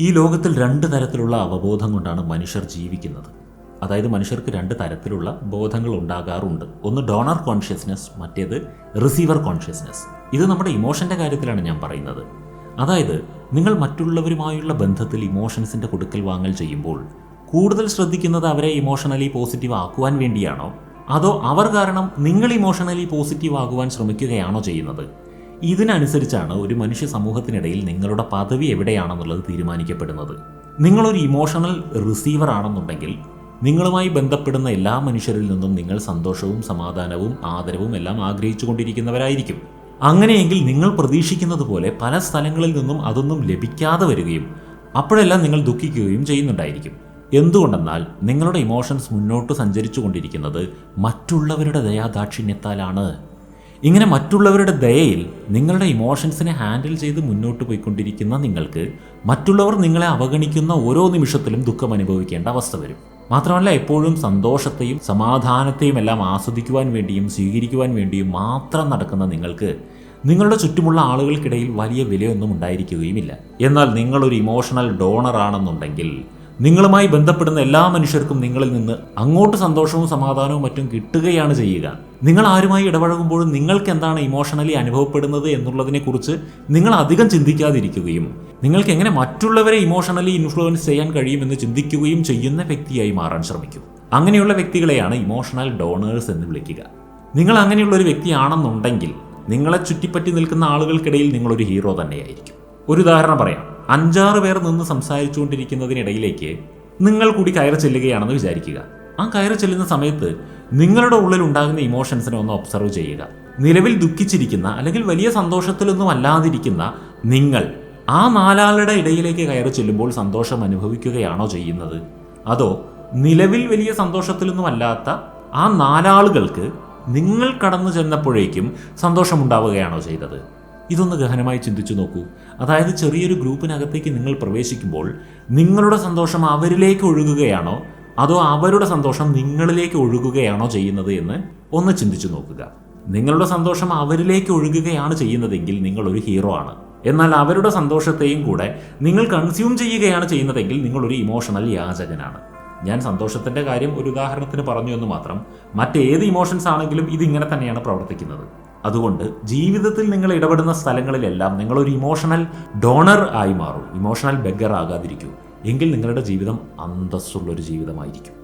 ഈ ലോകത്തിൽ രണ്ട് തരത്തിലുള്ള അവബോധം കൊണ്ടാണ് മനുഷ്യർ ജീവിക്കുന്നത്. അതായത് മനുഷ്യർക്ക് രണ്ട് തരത്തിലുള്ള ബോധങ്ങൾ ഉണ്ടാകാറുണ്ട്. ഒന്ന് ഡോണർ കോൺഷ്യസ്നെസ് മറ്റേത് റിസീവർ കോൺഷ്യസ്നെസ്. ഇത് നമ്മുടെ ഇമോഷന്റെ കാര്യത്തിലാണ് ഞാൻ പറയുന്നത്. അതായത് നിങ്ങൾ മറ്റുള്ളവരുമായുള്ള ബന്ധത്തിൽ ഇമോഷൻസിന്റെ കൊടുക്കൽ വാങ്ങൽ ചെയ്യുമ്പോൾ കൂടുതൽ ശ്രദ്ധിക്കുന്നത് അവരെ ഇമോഷണലി പോസിറ്റീവ് ആക്കുവാൻ വേണ്ടിയാണോ? അതോ അവർ കാരണം നിങ്ങൾ ഇമോഷണലി പോസിറ്റീവ് ആകുവാൻ ശ്രമിക്കുകയാണോ ചെയ്യുന്നത്? ഇതിനനുസരിച്ചാണ് ഒരു മനുഷ്യ സമൂഹത്തിനിടയിൽ നിങ്ങളുടെ പദവി എവിടെയാണെന്നുള്ളത് തീരുമാനിക്കപ്പെടുന്നത്. നിങ്ങളൊരു ഇമോഷണൽ റിസീവർ ആണെന്നുണ്ടെങ്കിൽ നിങ്ങളുമായി ബന്ധപ്പെടുന്ന എല്ലാ മനുഷ്യരിൽ നിന്നും നിങ്ങൾ സന്തോഷവും സമാധാനവും ആദരവും എല്ലാം ആഗ്രഹിച്ചു കൊണ്ടിരിക്കുന്നവരായിരിക്കും. അങ്ങനെയെങ്കിൽ നിങ്ങൾ പ്രതീക്ഷിക്കുന്നത് പോലെ പല സ്ഥലങ്ങളിൽ നിന്നും അതൊന്നും ലഭിക്കാതെ വരികയും അപ്പോഴെല്ലാം നിങ്ങൾ ദുഃഖിക്കുകയും ചെയ്യുന്നുണ്ടായിരിക്കും. എന്തുകൊണ്ടെന്നാൽ നിങ്ങളുടെ ഇമോഷൻസ് മുന്നോട്ട് സഞ്ചരിച്ചു കൊണ്ടിരിക്കുന്നത് മറ്റുള്ളവരുടെ ദയാദാക്ഷിണ്യത്താലാണ്. ഇങ്ങനെ മറ്റുള്ളവരുടെ ദയയിൽ നിങ്ങളുടെ ഇമോഷൻസിനെ ഹാൻഡിൽ ചെയ്ത് മുന്നോട്ട് പോയിക്കൊണ്ടിരിക്കുന്ന നിങ്ങൾക്ക് മറ്റുള്ളവർ നിങ്ങളെ അവഗണിക്കുന്ന ഓരോ നിമിഷത്തിലും ദുഃഖം അനുഭവിക്കേണ്ട അവസ്ഥ വരും. മാത്രമല്ല എപ്പോഴും സന്തോഷത്തെയും സമാധാനത്തെയും എല്ലാം ആസ്വദിക്കുവാൻ വേണ്ടിയും സ്വീകരിക്കുവാൻ വേണ്ടിയും മാത്രം നടക്കുന്ന നിങ്ങൾക്ക് നിങ്ങളുടെ ചുറ്റുമുള്ള ആളുകൾക്കിടയിൽ വലിയ വിലയൊന്നും ഉണ്ടായിരിക്കുകയുമില്ല. എന്നാൽ നിങ്ങളൊരു ഇമോഷണൽ ഡോണർ ആണെന്നുണ്ടെങ്കിൽ നിങ്ങളുമായി ബന്ധപ്പെടുന്ന എല്ലാ മനുഷ്യർക്കും നിങ്ങളിൽ നിന്ന് അങ്ങോട്ട് സന്തോഷവും സമാധാനവും മറ്റും കിട്ടുകയാണ് ചെയ്യുക. നിങ്ങൾ ആരുമായി ഇടപഴകുമ്പോഴും നിങ്ങൾക്ക് എന്താണ് ഇമോഷണലി അനുഭവപ്പെടുന്നത് എന്നുള്ളതിനെക്കുറിച്ച് നിങ്ങൾ അധികം ചിന്തിക്കാതിരിക്കുകയും നിങ്ങൾക്ക് എങ്ങനെ മറ്റുള്ളവരെ ഇമോഷണലി ഇൻഫ്ലുവൻസ് ചെയ്യാൻ കഴിയുമെന്ന് ചിന്തിക്കുകയും ചെയ്യുന്ന വ്യക്തിയായി മാറാൻ ശ്രമിക്കും. അങ്ങനെയുള്ള വ്യക്തികളെയാണ് ഇമോഷണൽ ഡോണേഴ്സ് എന്ന് വിളിക്കുക. നിങ്ങൾ അങ്ങനെയുള്ള ഒരു വ്യക്തിയാണെന്നുണ്ടെങ്കിൽ നിങ്ങളെ ചുറ്റിപ്പറ്റി നിൽക്കുന്ന ആളുകൾക്കിടയിൽ നിങ്ങളൊരു ഹീറോ തന്നെയായിരിക്കും. ഒരു ഉദാഹരണം പറയാം. അഞ്ചാറ് പേർ നിന്ന് സംസാരിച്ചുകൊണ്ടിരിക്കുന്നതിനിടയിലേക്ക് നിങ്ങൾ കൂടി കയറി ചെല്ലുകയാണെന്ന് വിചാരിക്കുക. ആ കയറി ചെല്ലുന്ന സമയത്ത് നിങ്ങളുടെ ഉള്ളിൽ ഉണ്ടാകുന്ന ഇമോഷൻസിനെ ഒന്ന് ഒബ്സർവ് ചെയ്യുക. നിലവിൽ ദുഃഖിച്ചിരിക്കുന്ന അല്ലെങ്കിൽ വലിയ സന്തോഷത്തിലൊന്നും അല്ലാതിരിക്കുന്ന നിങ്ങൾ ആ നാലാളുടെ ഇടയിലേക്ക് കയറി ചെല്ലുമ്പോൾ സന്തോഷം അനുഭവിക്കുകയാണോ ചെയ്യുന്നത്? അതോ നിലവിൽ വലിയ സന്തോഷത്തിലൊന്നും അല്ലാത്ത ആ നാലാളുകൾക്ക് നിങ്ങൾ കടന്നു ചെന്നപ്പോഴേക്കും സന്തോഷമുണ്ടാവുകയാണോ ചെയ്തത്? ഇതൊന്ന് ഗഹനമായി ചിന്തിച്ചു നോക്കൂ. അതായത് ചെറിയൊരു ഗ്രൂപ്പിനകത്തേക്ക് നിങ്ങൾ പ്രവേശിക്കുമ്പോൾ നിങ്ങളുടെ സന്തോഷം അവരിലേക്ക് ഒഴുകുകയാണോ അതോ അവരുടെ സന്തോഷം നിങ്ങളിലേക്ക് ഒഴുകുകയാണോ ചെയ്യുന്നത് എന്ന് ഒന്ന് ചിന്തിച്ചു നോക്കുക. നിങ്ങളുടെ സന്തോഷം അവരിലേക്ക് ഒഴുകുകയാണ് ചെയ്യുന്നതെങ്കിൽ നിങ്ങൾ ഒരു ഹീറോ ആണ്. എന്നാൽ അവരുടെ സന്തോഷത്തെയും കൂടെ നിങ്ങൾ കൺസ്യൂം ചെയ്യുകയാണ് ചെയ്യുന്നതെങ്കിൽ നിങ്ങളൊരു ഇമോഷണൽ യാചകനാണ്. ഞാൻ സന്തോഷത്തിന്റെ കാര്യം ഒരു ഉദാഹരണത്തിന് പറഞ്ഞു എന്ന് മാത്രം മറ്റേത് ഇമോഷൻസ് ആണെങ്കിലും ഇതിങ്ങനെ തന്നെയാണ് പ്രവർത്തിക്കുന്നത്. അതുകൊണ്ട് ജീവിതത്തിൽ നിങ്ങൾ ഇടപെടുന്ന സ്ഥലങ്ങളിലെല്ലാം നിങ്ങളൊരു ഇമോഷണൽ ഡോണർ ആയി മാറും. ഇമോഷണൽ ബെഗർ ആകാതിരിക്കൂ. എങ്കിൽ നിങ്ങളുടെ ജീവിതം അന്തസ്സുള്ളൊരു ജീവിതമായിരിക്കും.